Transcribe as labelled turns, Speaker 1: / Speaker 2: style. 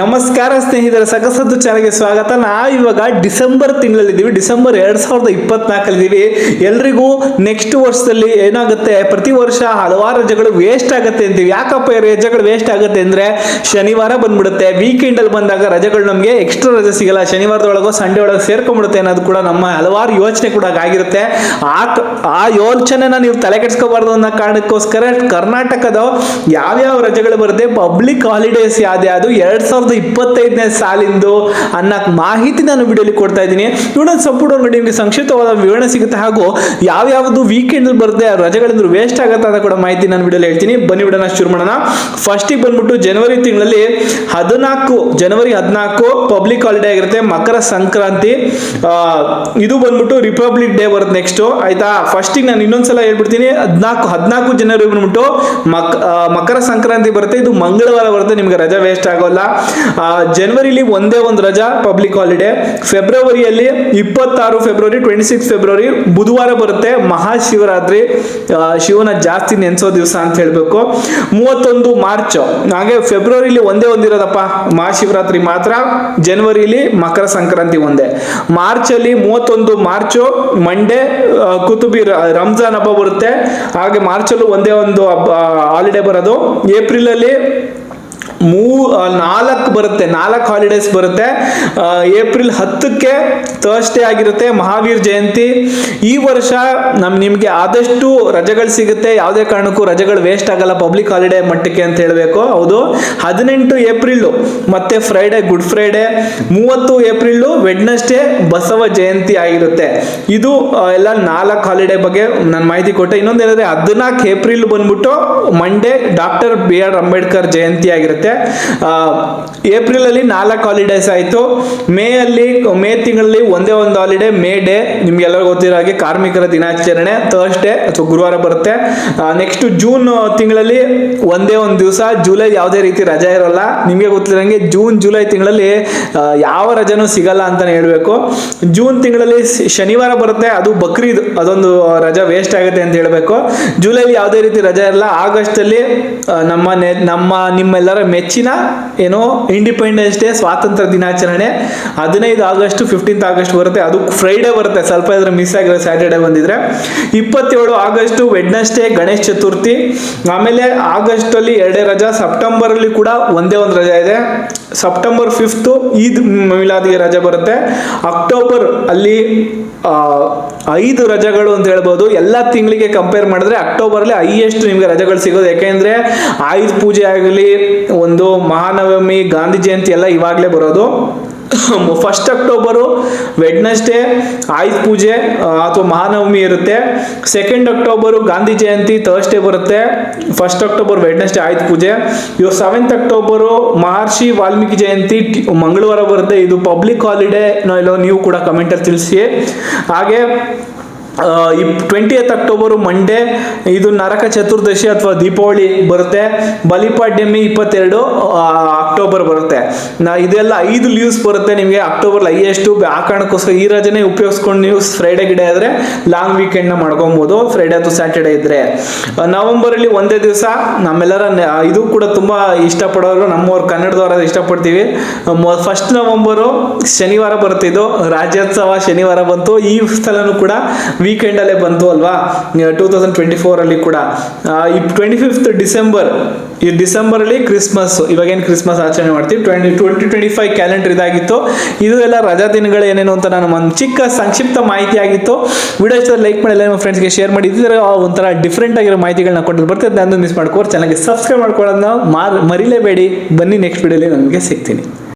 Speaker 1: ನಮಸ್ಕಾರ ಸ್ನೇಹಿತರೆ, ಸಕಸದ್ದು ಚಾನಲ್ಗೆ ಸ್ವಾಗತ. ನಾವು ಇವಾಗ ಡಿಸೆಂಬರ್ ತಿಂಗಳಲ್ಲಿದ್ದೀವಿ. ಡಿಸೆಂಬರ್ ಎರಡ್ ಸಾವಿರದ ಇಪ್ಪತ್ನಾಲ್ಕಲ್ಲಿದ್ದೀವಿ. ಎಲ್ರಿಗೂ ನೆಕ್ಸ್ಟ್ ವರ್ಷದಲ್ಲಿ ಏನಾಗುತ್ತೆ? ಪ್ರತಿ ವರ್ಷ ಹಲವಾರು ರಜೆಗಳು ವೇಸ್ಟ್ ಆಗುತ್ತೆ ಅಂತೀವಿ. ಯಾಕಪ್ಪ ರಜೆಗಳು ವೇಸ್ಟ್ ಆಗುತ್ತೆ ಅಂದ್ರೆ ಶನಿವಾರ ಬಂದ್ಬಿಡುತ್ತೆ. ವೀಕೆಂಡ್ ಅಲ್ಲಿ ಬಂದಾಗ ರಜೆಗಳು ನಮಗೆ ಎಕ್ಸ್ಟ್ರಾ ರಜೆ ಸಿಗಲ್ಲ. ಶನಿವಾರದೊಳಗೋ ಸಂಡೇ ಒಳಗೆ ಸೇರ್ಕೊಂಡ್ಬಿಡುತ್ತೆ ಅನ್ನೋದು ಕೂಡ ನಮ್ಮ ಹಲವಾರು ಯೋಚನೆ ಕೂಡ ಆಗಿರುತ್ತೆ. ಆ ಆ ಯೋಚನೆನ ನೀವು ತಲೆ ಕೆಡಿಸ್ಕೋಬಾರ್ದು ಅನ್ನೋ ಕಾರಣಕ್ಕೋಸ್ಕರ ಕರ್ನಾಟಕದ ಯಾವ್ಯಾವ ರಜೆಗಳು ಬರುತ್ತೆ? ಪಬ್ಲಿಕ್ ಹಾಲಿಡೇಸ್ ಯಾವ್ದು? ಎರಡು ಸಾವಿರದ ಇಪ್ಪತ್ತೈದನೇ ಸಾಲಿಂದು ಅನ್ನಕ್ಕೆ ಮಾಹಿತಿ ನಾನು ವಿಡಿಯೋಲಿ ಕೊಡ್ತಾ ಇದ್ದೀನಿ. ನೋಡೋಣ, ಸಂಪೂರ್ಣ ನೋಡಿ, ನಿಮಗೆ ಸಂಕ್ಷಿಪ್ತವಾದ ವಿವರಣೆ ಸಿಗುತ್ತೆ. ಹಾಗೂ ಯಾವ್ಯಾವುದು ವೀಕೆಂಡ್ ಬರುತ್ತೆ, ರಜೆಗಳಿಂದ ವೇಸ್ಟ್ ಆಗುತ್ತೆ ಅಂತ ಕೂಡ ಮಾಹಿತಿ ನಾನು ವಿಡಿಯೋಲಿ ಹೇಳ್ತೀನಿ. ಬನ್ನಿ ವಿಡಿಯೋನ ಶುರು ಮಾಡೋಣ. ಫಸ್ಟಿಗೆ ಬಂದ್ಬಿಟ್ಟು ಜನವರಿ ತಿಂಗಳಲ್ಲಿ ಹದಿನಾಲ್ಕು ಜನವರಿ ಹದಿನಾಲ್ಕು ಪಬ್ಲಿಕ್ ಹಾಲಿಡೇ ಆಗಿರುತ್ತೆ. ಮಕರ ಸಂಕ್ರಾಂತಿ ಇದು ಬಂದ್ಬಿಟ್ಟು ರಿಪಬ್ಲಿಕ್ ಡೇ ಬರುತ್ತೆ ನೆಕ್ಸ್ಟ್ ಆಯ್ತಾ? ಫಸ್ಟಿಗೆ ನಾನು ಇನ್ನೊಂದ್ಸಲ ಹೇಳ್ಬಿಡ್ತೀನಿ. ಹದಿನಾಲ್ಕು ಹದಿನಾಲ್ಕು ಜನವರಿ ಬಂದ್ಬಿಟ್ಟು ಮಕ್ ಮಕರ ಸಂಕ್ರಾಂತಿ ಬರುತ್ತೆ. ಇದು ಮಂಗಳವಾರ ಬರುತ್ತೆ. ನಿಮ್ಗೆ ರಜಾ ವೇಸ್ಟ್ ಆಗೋಲ್ಲ. ಜನವರಿಲಿ ಒಂದೇ ಒಂದು ರಜಾ ಪಬ್ಲಿಕ್ ಹಾಲಿಡೇ ಫೆಬ್ರವರಿಯಲ್ಲಿ ಇಪ್ಪತ್ತಾರು ಫೆಬ್ರವರಿ ಟ್ವೆಂಟಿ ಸಿಕ್ಸ್ ಫೆಬ್ರವರಿ, ಬುಧವಾರ ಬರುತ್ತೆ ಮಹಾಶಿವರಾತ್ರಿ. ಶಿವನ ಜಾಸ್ತಿ ನೆನೆಸೋ ದಿವಸ ಅಂತ ಹೇಳಬೇಕು. ಮೂವತ್ತೊಂದು ಮಾರ್ಚ್, ಹಾಗೆ ಫೆಬ್ರವರಿಲಿ ಒಂದೇ ಒಂದಿರೋದಪ್ಪ ಮಹಾಶಿವರಾತ್ರಿ ಮಾತ್ರ. ಜನವರಿಲಿ ಮಕರ ಸಂಕ್ರಾಂತಿ ಒಂದೇ. ಮಾರ್ಚ್ ಅಲ್ಲಿ ಮೂವತ್ತೊಂದು ಮಾರ್ಚು ಮಂಡೇ ಕುತುಬಿ ರಂಜಾನ್ ಹಬ್ಬ ಬರುತ್ತೆ. ಹಾಗೆ ಮಾರ್ಚಲ್ಲೂ ಒಂದೇ ಒಂದು ಹಬ್ಬ ಹಾಲಿಡೇ ಬರೋದು. ಏಪ್ರಿಲ್ ಅಲ್ಲಿ ಮೂ ನಾಲ್ಕು ಬರುತ್ತೆ. ನಾಲ್ಕು ಹಾಲಿಡೇಸ್ ಬರುತ್ತೆ. ಏಪ್ರಿಲ್ ಹತ್ತಕ್ಕೆ ಥರ್ಸ್ಡೇ ಆಗಿರುತ್ತೆ, ಮಹಾವೀರ್ ಜಯಂತಿ. ಈ ವರ್ಷ ನಮ್, ನಿಮಗೆ ಆದಷ್ಟು ರಜೆಗಳು ಸಿಗುತ್ತೆ. ಯಾವುದೇ ಕಾರಣಕ್ಕೂ ರಜೆಗಳು ವೇಸ್ಟ್ ಆಗಲ್ಲ. ಪಬ್ಲಿಕ್ ಹಾಲಿಡೇ ಮಟ್ಟಕ್ಕೆ ಅಂತ ಹೇಳಬೇಕು. ಹೌದು. ಹದಿನೆಂಟು ಏಪ್ರಿಲ್ ಮತ್ತೆ ಫ್ರೈಡೆ ಗುಡ್ ಫ್ರೈಡೆ ಮೂವತ್ತು ಏಪ್ರಿಲ್ ವೆಡ್ನಸ್ಡೇ ಬಸವ ಜಯಂತಿ ಆಗಿರುತ್ತೆ. ಇದು ಎಲ್ಲ ನಾಲ್ಕು ಹಾಲಿಡೇ ಬಗ್ಗೆ ನಾನು ಮಾಹಿತಿ ಕೊಟ್ಟೆ. ಇನ್ನೊಂದು ಏನಂದ್ರೆ, ಹದಿನಾಲ್ಕು ಏಪ್ರಿಲ್ ಬಂದ್ಬಿಟ್ಟು Monday doctor B R Ambedkar Jayanti ಆಗಿರುತ್ತೆ. ಏಪ್ರಿಲ್ ಅಲ್ಲಿ ನಾಲ್ಕು ಹಾಲಿಡೇಸ್ ಆಯಿತು. ಮೇ ಅಲ್ಲಿ ಮೇ ತಿಂಗಳಲ್ಲಿ ಒಂದೇ ಒಂದು ಹಾಲಿಡೇ ಮೇ ಡೇ. ನಿಮ್ಗೆಲ್ಲರಿಗೂ ಗೊತ್ತಿರೋ ಹಾಗೆ ಕಾರ್ಮಿಕರ ದಿನಾಚರಣೆ ಥರ್ಸ್ಡೇ ಅಥವಾ ಗುರುವಾರ ಬರುತ್ತೆ. ನೆಕ್ಸ್ಟ್ ಜೂನ್ ತಿಂಗಳಲ್ಲಿ ಒಂದೇ ಒಂದು ದಿವಸ. ಜುಲೈ ಯಾವುದೇ ರೀತಿ ರಜೆ ಇರೋಲ್ಲ. ನಿಮಗೆ ಗೊತ್ತಿರೋಂಗೆ ಜೂನ್ ಜುಲೈ ತಿಂಗಳಲ್ಲಿ ಯಾವ ರಜೆನೂ ಸಿಗಲ್ಲ ಅಂತಾನೆ ಹೇಳಬೇಕು. ಜೂನ್ ತಿಂಗಳಲ್ಲಿ ಶನಿವಾರ ಬರುತ್ತೆ. ಅದು ಬಕ್ರೀದ್, ಅದೊಂದು ರಜಾ ವೇಸ್ಟ್ ಆಗುತ್ತೆ ಅಂತ ಹೇಳಬೇಕು. ಜುಲೈಲಿ ಯಾವುದೇ ರೀತಿ ರಜೆ ಇರಲ್ಲ. ಆಗಸ್ಟ್ ಅಲ್ಲಿ ನಮ್ಮ ನಮ್ಮ, ನಿಮ್ಮೆಲ್ಲರ ಮೆಚ್ಚಿನ ಏನೋ ಇಂಡಿಪೆಂಡೆನ್ಸ್ ಡೇ ಸ್ವಾತಂತ್ರ್ಯ ದಿನಾಚರಣೆ. ಹದಿನೈದು ಆಗಸ್ಟ್ ಫಿಫ್ಟೀನ್ತ್ ಆಗಸ್ಟ್ ಬರುತ್ತೆ. ಅದು ಫ್ರೈಡೇ ಬರುತ್ತೆ. ಸ್ವಲ್ಪ ಇದ್ರೆ ಮಿಸ್ ಆಗಿರೋ ಸ್ಯಾಟರ್ಡೆ ಬಂದಿದ್ರೆ. ಇಪ್ಪತ್ತೇಳು ಆಗಸ್ಟ್ ವೆಡ್ನೆಸ್ಡೇ ಗಣೇಶ್ ಚತುರ್ಥಿ. ಆಮೇಲೆ ಆಗಸ್ಟ್ ಅಲ್ಲಿ ಎರಡೇ ರಜಾ. ಸೆಪ್ಟೆಂಬರ್ ಅಲ್ಲಿ ಕೂಡ ಒಂದೇ ಒಂದು ರಜಾ ಇದೆ. ಸೆಪ್ಟೆಂಬರ್ ಫಿಫ್ತ್ ಈದ್ ಮಿಲಾದಿಗೆ ರಜೆ ಬರುತ್ತೆ. ಅಕ್ಟೋಬರ್ ಅಲ್ಲಿ ಐದು ರಜೆಗಳು ಅಂತ ಹೇಳ್ಬೋದು. ಎಲ್ಲ ತಿಂಗಳಿಗೆ ಕಂಪೇರ್ ಮಾಡಿದ್ರೆ ಅಕ್ಟೋಬರ್ಲಿ ಹೈಯೆಸ್ಟ್ ನಿಮಗೆ ರಜೆಗಳು ಸಿಗೋದು. ಯಾಕೆಂದ್ರೆ ಆಯುಧ ಪೂಜೆ ಆಗಲಿ, ಒಂದು ಮಹಾನವಮಿ, ಗಾಂಧಿ ಜಯಂತಿ ಎಲ್ಲ ಇವಾಗಲೇ ಬರೋದು. ಫಸ್ಟ್ ಅಕ್ಟೋಬರು ವೆಡ್ನೆಸ್ಡೇ ಆಯುಧ ಪೂಜೆ ಅಥವಾ ಮಹಾನವಮಿ ಇರುತ್ತೆ. Second October Gandhi Jayanti Thursday ಬರುತ್ತೆ. First October Wednesday Ayudha Puja. ಇವಾಗ ಸೆವೆಂತ್ ಅಕ್ಟೋಬರು ಮಹರ್ಷಿ ವಾಲ್ಮೀಕಿ ಜಯಂತಿ ಮಂಗಳವಾರ ಬರುತ್ತೆ. ಇದು ಪಬ್ಲಿಕ್ ಹಾಲಿಡೇ ಇಲ್ಲ ನೀವು ಕೂಡ ಕಮೆಂಟಲ್ಲಿ ತಿಳಿಸಿ. ಹಾಗೆ ಟ್ವೆಂಟಿ ಏತ್ ಅಕ್ಟೋಬರು ಮಂಡೇ ಇದು ನರಕ ಚತುರ್ದಶಿ ಅಥವಾ ದೀಪಾವಳಿ ಬರುತ್ತೆ. ಬಲಿಪಾಡ್ಯಮಿ ಇಪ್ಪತ್ತೆರಡು ಅಕ್ಟೋಬರ್ ಬರುತ್ತೆ. ನಾ, ಇದೆಲ್ಲ ಐದು ಲೀವ್ಸ್ ಬರುತ್ತೆ ನಿಮಗೆ ಅಕ್ಟೋಬರ್ ಹೈಯೆಸ್ಟ್ ಆ ಕಾರಣಕ್ಕೋಸ್ಕರ ಈ ರಜನೇ ಉಪಯೋಗಿಸ್ಕೊಂಡು ನೀವು ಫ್ರೈಡೆ ಗಿಡ ಆದರೆ ಲಾಂಗ್ ವೀಕೆಂಡ್ನ ಮಾಡ್ಕೊಬೋದು. ಫ್ರೈಡೆ ಅಥವಾ ಸ್ಯಾಟರ್ಡೆ ಇದ್ರೆ. ನವೆಂಬರಲ್ಲಿ ಒಂದೇ ದಿವಸ ನಮ್ಮೆಲ್ಲರ ಇದು ಕೂಡ ತುಂಬ ಇಷ್ಟಪಡೋರು. ನಮ್ಮವ್ರು ಕನ್ನಡದವರ ಇಷ್ಟಪಡ್ತೀವಿ. ಫಸ್ಟ್ ನವೆಂಬರು ಶನಿವಾರ ಬರುತ್ತೆ ಇದು. ರಾಜ್ಯೋತ್ಸವ ಶನಿವಾರ ಬಂತು. ಈ ಸ್ಥಳನೂ ಕೂಡ ವೀಕೆಂಡ್ ಅಲ್ಲೇ ಬಂತು ಅಲ್ವಾ? ಟೂ ತೌಸಂಡ್ ಟ್ವೆಂಟಿ ಫೋರ್ ಅಲ್ಲಿ ಕೂಡ. ಟ್ವೆಂಟಿ ಫಿಫ್ತ್ ಡಿಸೆಂಬರ್ ಈ ಡಿಸೆಂಬರ್ ಅಲ್ಲಿ ಕ್ರಿಸ್ಮಸ್ ಇವಾಗೇನು ಕ್ರಿಸ್ಮಸ್ ಆಚರಣೆ ಮಾಡ್ತೀವಿ? Twenty twenty twenty five calendar ಇದಾಗಿತ್ತು. ಇದು ಎಲ್ಲ ರಜಾ ದಿನಗಳು ಏನೇನು ಅಂತ ನಾನು ಒಂದು ಚಿಕ್ಕ ಸಂಕ್ಷಿಪ್ತ ಮಾಹಿತಿ ಆಗಿತ್ತು. ವಿಡಿಯೋ ಇಷ್ಟ ಲೈಕ್ ಮಾಡಿ, ಎಲ್ಲ ನಿಮ್ಮ ಫ್ರೆಂಡ್ಸ್ಗೆ ಶೇರ್ ಮಾಡಿ. ಇದ್ರೆ ಒಂಥರ ಡಿಫ್ರೆಂಟ್ ಆಗಿರೋ ಮಾಹಿತಿಗಳನ್ನ ಕೊಟ್ಟು ಬರ್ತದೆ. ನಾನು ಮಿಸ್ ಮಾಡ್ಕೋರು ಚಾನಲ್ಗೆ ಸಬ್ಸ್ಕ್ರೈಬ್ ಮಾಡ್ಕೊಳ್ಳೋದನ್ನ ಮಾರ್ ಮರಿಲೇಬೇಡಿ. ಬನ್ನಿ ನೆಕ್ಸ್ಟ್ ವಿಡಿಯೋಲಿ ನನಗೆ ಸಿಗ್ತೀನಿ.